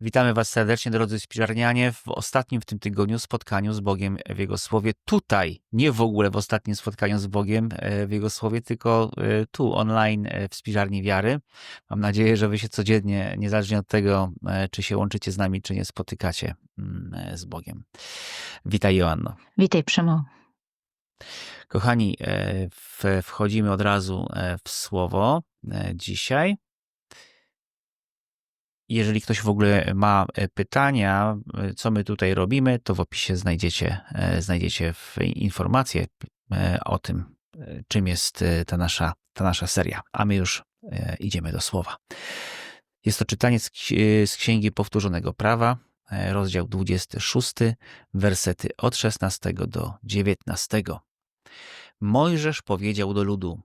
Witamy Was serdecznie, drodzy spiżarnianie, w ostatnim w tym tygodniu spotkaniu z Bogiem w Jego Słowie. Tutaj, nie w ogóle w ostatnim spotkaniu z Bogiem e, w Jego Słowie, tylko e, tu, online e, w Spiżarni Wiary. Mam nadzieję, że Wy się codziennie, niezależnie od tego, czy się łączycie z nami, czy nie, spotykacie mm, z Bogiem. Witaj, Joanno. Witaj, Przemo. Kochani, wchodzimy od razu w Słowo dzisiaj. Jeżeli ktoś w ogóle ma e, pytania, e, co my tutaj robimy, to w opisie znajdziecie, e, znajdziecie informacje o tym, czym jest ta nasza, ta nasza seria. A my już idziemy do słowa. Jest to czytanie z Księgi Powtórzonego Prawa, rozdział 26, wersety od 16 do 19. Mojżesz powiedział do ludu: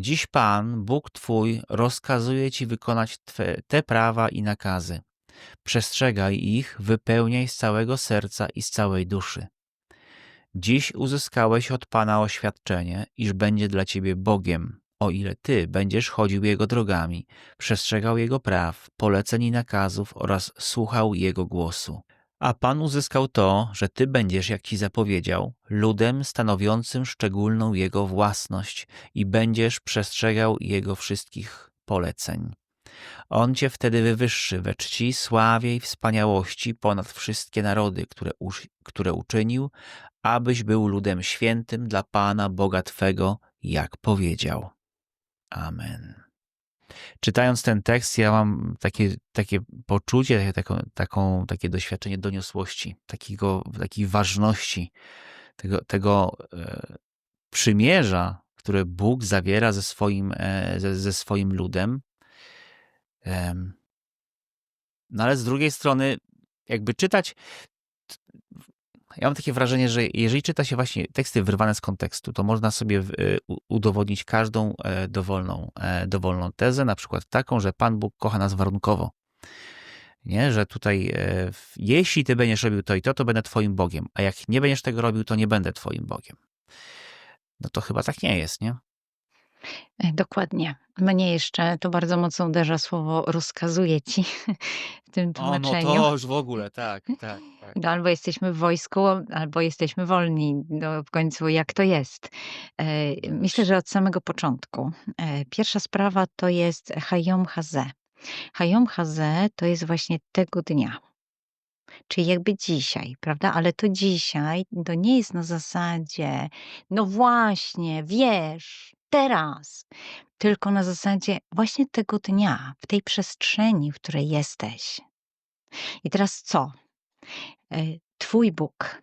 Dziś Pan, Bóg Twój, rozkazuje Ci wykonać twe, te prawa i nakazy. Przestrzegaj ich, wypełniaj z całego serca i z całej duszy. Dziś uzyskałeś od Pana oświadczenie, iż będzie dla Ciebie Bogiem, o ile Ty będziesz chodził Jego drogami, przestrzegał Jego praw, poleceń i nakazów oraz słuchał Jego głosu. A Pan uzyskał to, że Ty będziesz, jak Ci zapowiedział, ludem stanowiącym szczególną Jego własność i będziesz przestrzegał Jego wszystkich poleceń. On Cię wtedy wywyższy we czci, sławie i wspaniałości ponad wszystkie narody, które, które uczynił, abyś był ludem świętym dla Pana Boga Twego, jak powiedział. Amen czytając ten tekst, ja mam takie, takie poczucie, taką, taką, takie doświadczenie doniosłości, takiego, takiej ważności tego, tego e, przymierza, które Bóg zawiera ze swoim, e, ze, ze swoim ludem. No ale z drugiej strony, jakby czytać ja mam takie wrażenie, że jeżeli czyta się właśnie teksty wyrwane z kontekstu, to można sobie y, udowodnić każdą e, dowolną, e, dowolną tezę, na przykład taką, że Pan Bóg kocha nas warunkowo. Nie, że tutaj, e, jeśli ty będziesz robił to i to, to będę Twoim Bogiem, a jak nie będziesz tego robił, to nie będę Twoim Bogiem. No to chyba tak nie jest, nie? E, dokładnie. Mnie jeszcze to bardzo mocno uderza słowo rozkazuje ci w tym O, no to już w ogóle, tak, tak, tak. No, albo jesteśmy w wojsku, albo jesteśmy wolni. No, w końcu jak to jest? E, myślę, że od samego początku. E, pierwsza sprawa to jest Hayom Haze. Hayom Haze to jest właśnie tego dnia. Czyli jakby dzisiaj, prawda? Ale to dzisiaj to nie jest na zasadzie, no właśnie, wiesz, teraz, tylko na zasadzie właśnie tego dnia, w tej przestrzeni, w której jesteś. I teraz co? E, twój Bóg,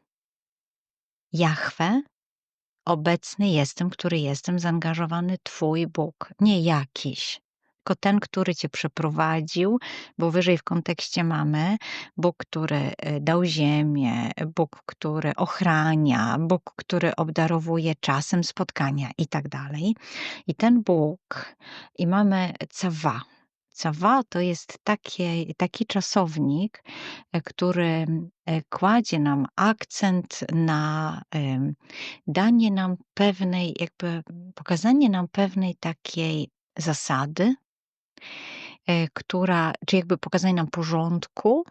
Jahwe, obecny jestem, który jestem, zaangażowany Twój Bóg, nie jakiś tylko ten, który cię przeprowadził, bo wyżej w kontekście mamy Bóg, który e, dał ziemię, Bóg, który ochrania, Bóg, który obdarowuje czasem spotkania i tak dalej. I ten Bóg, i mamy cawa. Cawa to jest takie, taki czasownik, e, który e, kładzie nam akcent na danie nam pewnej, jakby pokazanie nam pewnej takiej zasady, która czy jakby pokazanie nam porządku,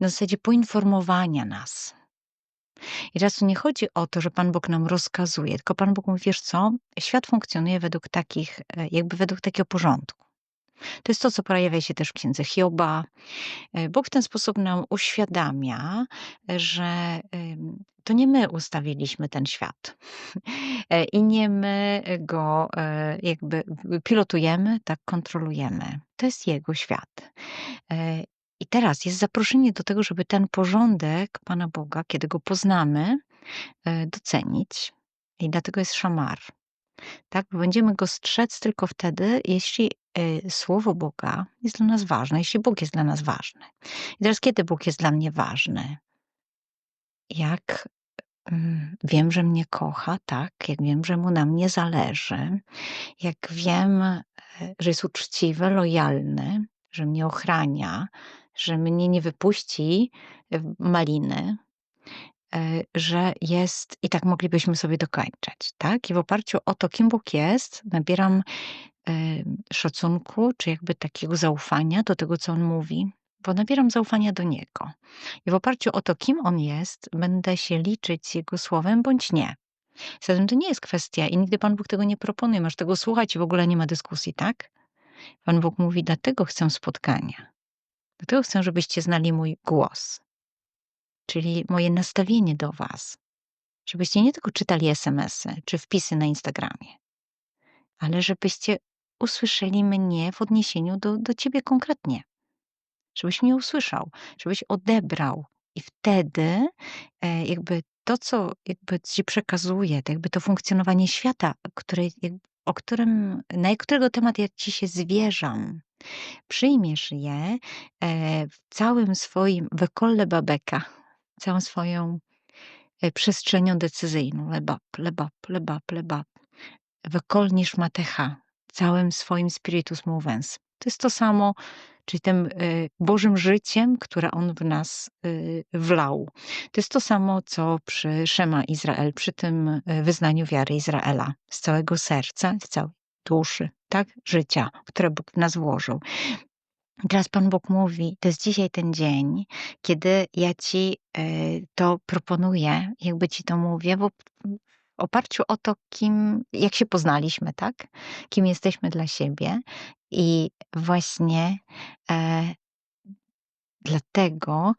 na zasadzie poinformowania nas. I teraz tu nie chodzi o to, że Pan Bóg nam rozkazuje, tylko Pan Bóg mówi, wiesz co, świat funkcjonuje według takich, e, jakby według takiego porządku. To jest to, co pojawia się też w księdze Hioba. E, Bóg w ten sposób nam uświadamia, że to nie my ustawiliśmy ten świat e, i nie my go e, jakby pilotujemy, tak kontrolujemy. To jest Jego świat. I teraz jest zaproszenie do tego, żeby ten porządek Pana Boga, kiedy go poznamy, docenić. I dlatego jest szamar. Tak? Będziemy go strzec tylko wtedy, jeśli y, słowo Boga jest dla nas ważne, jeśli Bóg jest dla nas ważny. I teraz, kiedy Bóg jest dla mnie ważny? Jak mm, wiem, że mnie kocha, tak, jak wiem, że mu na mnie zależy, jak wiem, e, że jest uczciwy, lojalny, że mnie ochrania, że mnie nie wypuści w maliny, E, że jest, i tak moglibyśmy sobie dokończyć, tak? I w oparciu o to, kim Bóg jest, nabieram e, szacunku, czy jakby takiego zaufania do tego, co On mówi, bo nabieram zaufania do Niego. I w oparciu o to, kim On jest, będę się liczyć z Jego słowem bądź nie. Zatem to nie jest kwestia i nigdy Pan Bóg tego nie proponuje, masz tego słuchać i w ogóle nie ma dyskusji, tak? Pan Bóg mówi: „Dlatego chcę spotkania. Dlatego chcę, żebyście znali mój głos, czyli moje nastawienie do was. Żebyście nie tylko czytali SMS-y czy wpisy na Instagramie, ale żebyście usłyszeli mnie w odniesieniu do do ciebie konkretnie. Żebyś mnie usłyszał, żebyś odebrał i wtedy, e, jakby to, co jakby ci przekazuję, to jakby to funkcjonowanie świata, które jakby o którym na którego temat ja ci się zwierzam, przyjmiesz je, e, w całym swoim wykolle babeka, całą swoją, e, przestrzenią decyzyjną. Lebap, lebap, lebap, lebap. Wykol niszmatecha, całym swoim spiritus movens. To jest to samo, czyli tym, y, Bożym życiem, które On w nas, y, wlał. To jest to samo, co przy Szema Izrael, przy tym, y, wyznaniu wiary Izraela. Z całego serca, z całej duszy, tak, życia, które Bóg w nas włożył. Teraz Pan Bóg mówi: „To jest dzisiaj ten dzień, kiedy ja ci, y, to proponuję, jakby ci to mówię, bo w oparciu o to, kim jak się poznaliśmy, tak, kim jesteśmy dla siebie. I właśnie, e dlatego,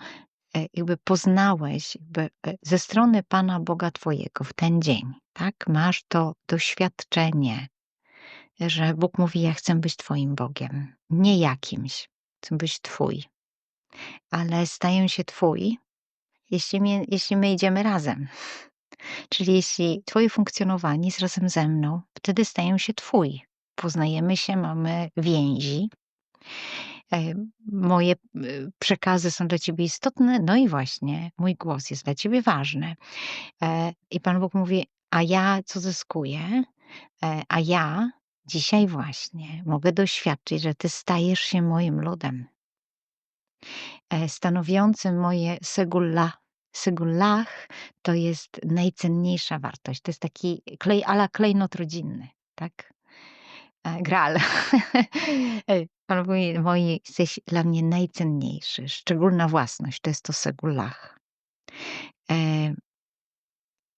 e, jakby poznałeś jakby, e, ze strony Pana Boga twojego w ten dzień, tak, masz to doświadczenie, że Bóg mówi: „Ja chcę być twoim Bogiem, nie jakimś, chcę być twój. Ale staję się twój, jeśli mnie jeśli my idziemy razem. Czyli jeśli twoje funkcjonowanie jest razem ze mną, wtedy staję się twój. Poznajemy się, mamy więzi. E, moje, y, przekazy są dla ciebie istotne, no i właśnie mój głos jest dla ciebie ważny. E, I Pan Bóg mówi: „A ja co zyskuję? E, a ja dzisiaj właśnie mogę doświadczyć, że ty stajesz się moim ludem. E, stanowiącym moje segullah. Segullah to jest najcenniejsza wartość. To jest taki klej à la klejnot rodzinny, tak? E, graal. E, Pan mówi: „Moi jesteś dla mnie najcenniejszy, szczególna własność, to jest to segullah”.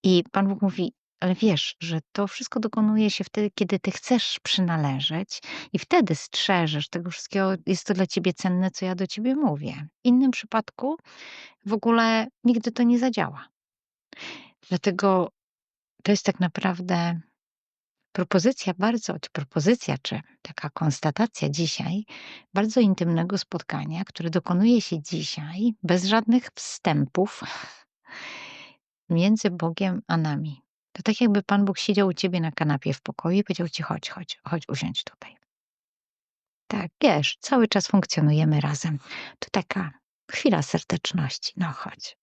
I Pan Bóg mówi: „Ale wiesz, że to wszystko dokonuje się wtedy, kiedy ty chcesz przynależeć i wtedy strzeżesz tego wszystkiego, jest to dla ciebie cenne, co ja do ciebie mówię. W innym przypadku w ogóle nigdy to nie zadziała”. Dlatego to jest tak naprawdę propozycja bardzo czy propozycja, czy taka konstatacja dzisiaj bardzo intymnego spotkania, które dokonuje się dzisiaj bez żadnych wstępów między Bogiem a nami. To tak jakby Pan Bóg siedział u ciebie na kanapie w pokoju i powiedział ci: „Chodź, chodź, chodź, usiądź tutaj”. Tak, wiesz, cały czas funkcjonujemy razem. To taka chwila serdeczności. No, chodź.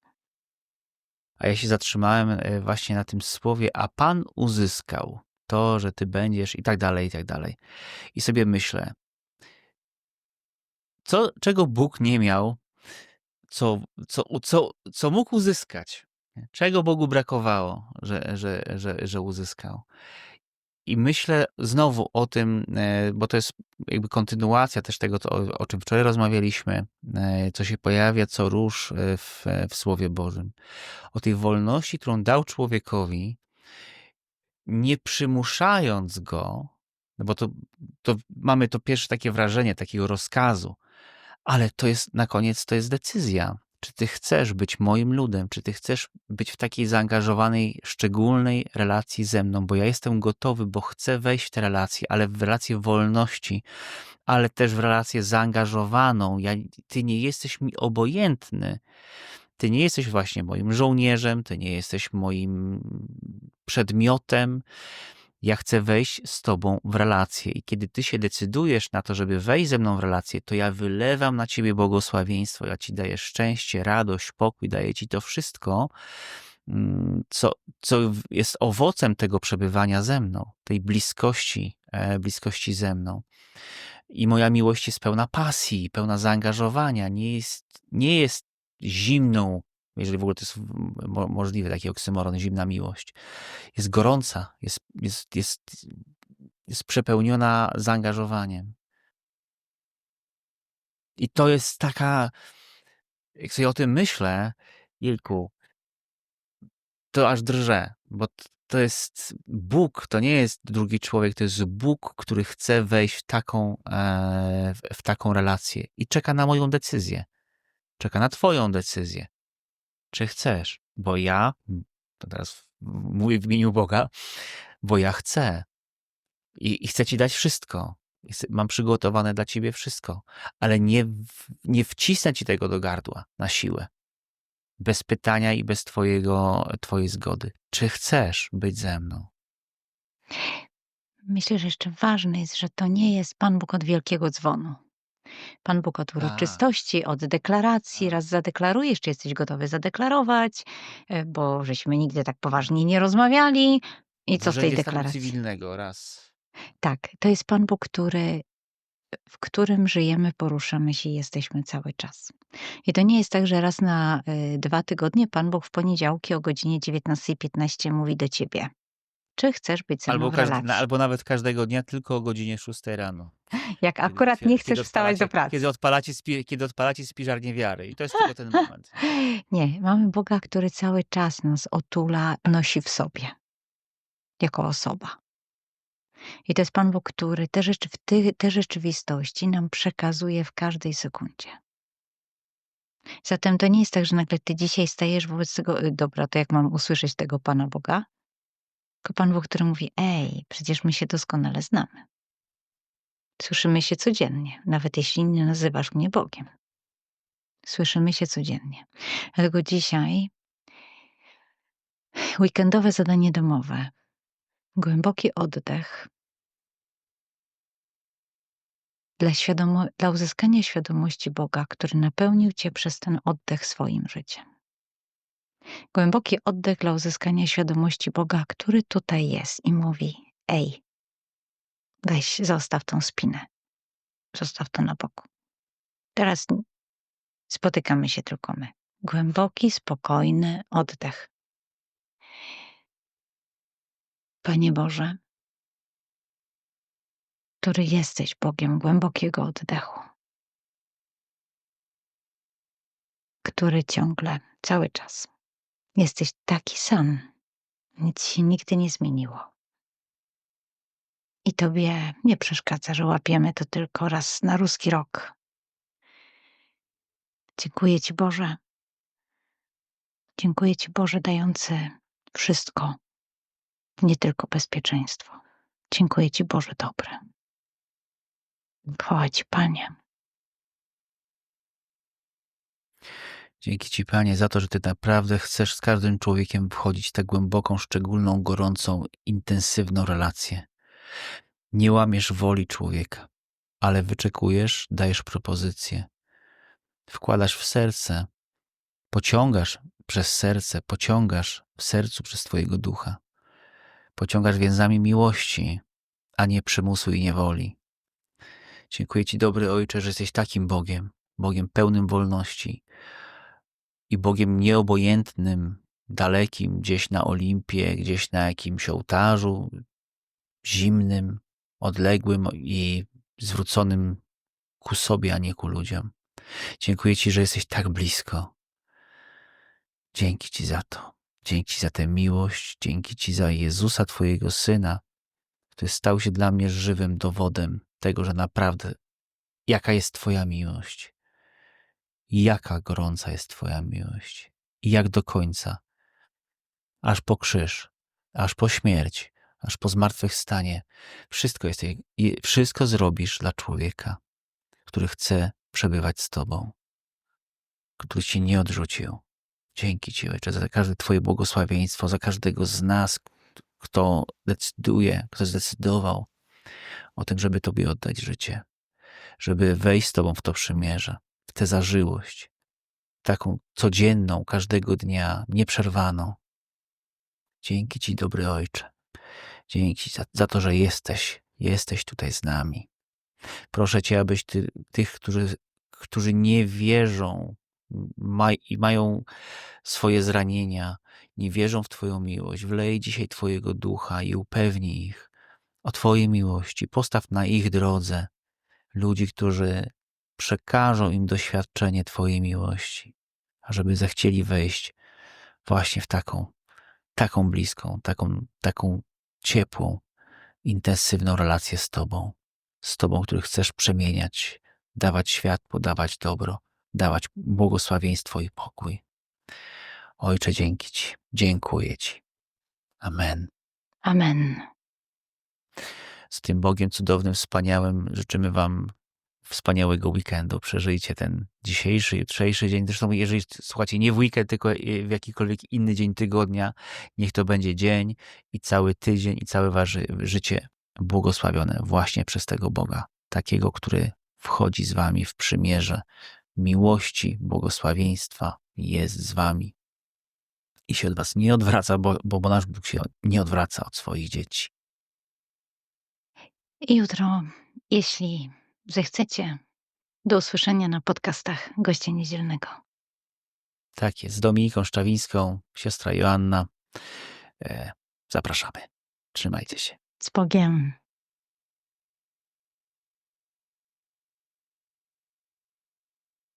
A ja się zatrzymałem, e, właśnie na tym słowie: „A Pan uzyskał to, że ty będziesz” i tak dalej, i tak dalej. I sobie myślę co czego Bóg nie miał, co co co co mógł uzyskać? Czego Bogu brakowało, że że że że uzyskał? I myślę znowu o tym, e, bo to jest jakby kontynuacja też tego, to, o o czym wczoraj rozmawialiśmy, e, co się pojawia co róż, e, w w Słowie Bożym. O tej wolności, którą dał człowiekowi, nie przymuszając go, no bo to to mamy to pierwsze takie wrażenie takiego rozkazu, ale to jest na koniec to jest decyzja. Czy ty chcesz być moim ludem? Czy ty chcesz być w takiej zaangażowanej, szczególnej relacji ze mną? Bo ja jestem gotowy, bo chcę wejść w tę relację, ale w relację wolności, ale też w relację zaangażowaną. Ja ty nie jesteś mi obojętny. Ty nie jesteś właśnie moim żołnierzem, ty nie jesteś moim przedmiotem. Ja chcę wejść z tobą w relację i kiedy ty się decydujesz na to, żeby wejść ze mną w relację, to ja wylewam na ciebie błogosławieństwo, ja ci daję szczęście, radość, pokój, daję ci to wszystko, mm, co co jest owocem tego przebywania ze mną, tej bliskości e, bliskości ze mną. I moja miłość jest pełna pasji, pełna zaangażowania, nie jest nie jest zimną, jeżeli w ogóle to jest mo możliwe, taki oksymoron, zimna miłość. Jest gorąca, jest jest jest jest przepełniona zaangażowaniem. I to jest taka, jak sobie o tym myślę, Ilku, to aż drżę, bo to jest Bóg, to nie jest drugi człowiek, to jest Bóg, który chce wejść w taką, e, w taką relację i czeka na moją decyzję. Czeka na Twoją decyzję. Czy chcesz? Bo ja, to teraz mówię w imieniu Boga, bo ja chcę. I, i chcę Ci dać wszystko. Mam przygotowane dla Ciebie wszystko, ale nie, nie wcisnę Ci tego do gardła na siłę. Bez pytania i bez twojego, Twojej zgody. Czy chcesz być ze mną? Myślę, że jeszcze ważne jest, że to nie jest Pan Bóg od wielkiego dzwonu. Pan Bóg od uroczystości, od deklaracji. Tak. Raz zadeklarujesz, czy jesteś gotowy zadeklarować, e, bo żeśmy nigdy tak poważnie nie rozmawiali. I co W z tej deklaracji? cywilnego raz. Tak, to jest Pan Bóg, który, w którym żyjemy, poruszamy się i jesteśmy cały czas. I to nie jest tak, że raz na y, dwa tygodnie Pan Bóg w poniedziałki o godzinie 19.15 mówi do ciebie. Czy chcesz być ze mną Albo, każdy, na, albo nawet każdego dnia tylko o godzinie 6 rano. Jak Kiedy, akurat nie chcesz wstawać do pracy. kiedy, odpalacie, spi, kiedy odpalacie spiżarnię wiary. I to jest tylko ten moment. Nie, mamy Boga, który cały czas nas otula, nosi w sobie. Jako osoba. I to jest Pan Bóg, który te, rzeczy, w te rzeczywistości nam przekazuje w każdej sekundzie. Zatem to nie jest tak, że nagle ty dzisiaj stajesz wobec tego, dobra, to jak mam usłyszeć tego Pana Boga? Tylko Pan Bóg, który mówi, ej, przecież my się doskonale znamy. Słyszymy się codziennie, nawet jeśli nie nazywasz mnie Bogiem. Słyszymy się codziennie. Dlatego dzisiaj weekendowe zadanie domowe, głęboki oddech dla, świadomo- dla uzyskania świadomości Boga, który napełnił cię przez ten oddech swoim życiem. Głęboki oddech dla uzyskania świadomości Boga, który tutaj jest i mówi: Ej, weź, zostaw tą spinę, zostaw to na boku. Teraz spotykamy się tylko my. Głęboki, spokojny oddech. Panie Boże, który jesteś Bogiem głębokiego oddechu, który ciągle, cały czas jesteś taki sam, nic się nigdy nie zmieniło. I Tobie nie przeszkadza, że łapiemy to tylko raz na ruski rok. Dziękuję Ci Boże. Dziękuję Ci Boże, dający wszystko, nie tylko bezpieczeństwo. Dziękuję Ci Boże dobry. Chwała Panie. Dzięki Ci, Panie, za to, że Ty naprawdę chcesz z każdym człowiekiem wchodzić w tak głęboką, szczególną, gorącą, intensywną relację. Nie łamiesz woli człowieka, ale wyczekujesz, dajesz propozycję. Wkładasz w serce, pociągasz przez serce, pociągasz w sercu przez Twojego ducha. Pociągasz więzami miłości, a nie przymusu i niewoli. Dziękuję Ci, dobry Ojcze, że jesteś takim Bogiem, Bogiem pełnym wolności i Bogiem nieobojętnym, dalekim, gdzieś na Olimpie, gdzieś na jakimś ołtarzu, zimnym, odległym i zwróconym ku sobie, a nie ku ludziom. Dziękuję Ci, że jesteś tak blisko. Dzięki Ci za to. Dzięki za tę miłość. Dzięki Ci za Jezusa, Twojego Syna, który stał się dla mnie żywym dowodem tego, że naprawdę jaka jest Twoja miłość. Jaka gorąca jest Twoja miłość. I jak do końca. Aż po krzyż, aż po śmierć, aż po zmartwychwstanie. Wszystko, jest, wszystko zrobisz dla człowieka, który chce przebywać z Tobą, który Cię nie odrzucił. Dzięki Ci, Ojcze, za każde Twoje błogosławieństwo, za każdego z nas, kto decyduje, kto zdecydował o tym, żeby Tobie oddać życie, żeby wejść z Tobą w to przymierze, w tę zażyłość, taką codzienną, każdego dnia, nieprzerwaną. Dzięki Ci, dobry Ojcze. Dzięki za, za to, że jesteś, jesteś tutaj z nami. Proszę Cię, abyś ty, tych, którzy, którzy nie wierzą i mają swoje zranienia, nie wierzą w Twoją miłość, wlej dzisiaj Twojego ducha i upewnij ich o Twojej miłości. Postaw na ich drodze ludzi, którzy przekażą im doświadczenie Twojej miłości, ażeby zechcieli wejść właśnie w taką, taką bliską, taką, taką ciepłą, intensywną relację z Tobą, z Tobą, który chcesz przemieniać, dawać światło, dawać dobro, dawać błogosławieństwo i pokój. Ojcze, dzięki Ci, dziękuję Ci. Amen. Amen. Z tym Bogiem cudownym, wspaniałym życzymy Wam wspaniałego weekendu. Przeżyjcie ten dzisiejszy, jutrzejszy dzień. Zresztą, jeżeli słuchacie nie w weekend, tylko w jakikolwiek inny dzień tygodnia, niech to będzie dzień i cały tydzień i całe Wasze życie błogosławione właśnie przez tego Boga, takiego, który wchodzi z Wami w przymierze miłości, błogosławieństwa, jest z Wami i się od Was nie odwraca, bo, bo, bo nasz Bóg się nie odwraca od swoich dzieci. Jutro, jeśli zechcecie, do usłyszenia na podcastach Gościa Niedzielnego. Tak jest, z Dominiką Szczawińską, siostra Joanna. E, zapraszamy. Trzymajcie się. Z Bogiem.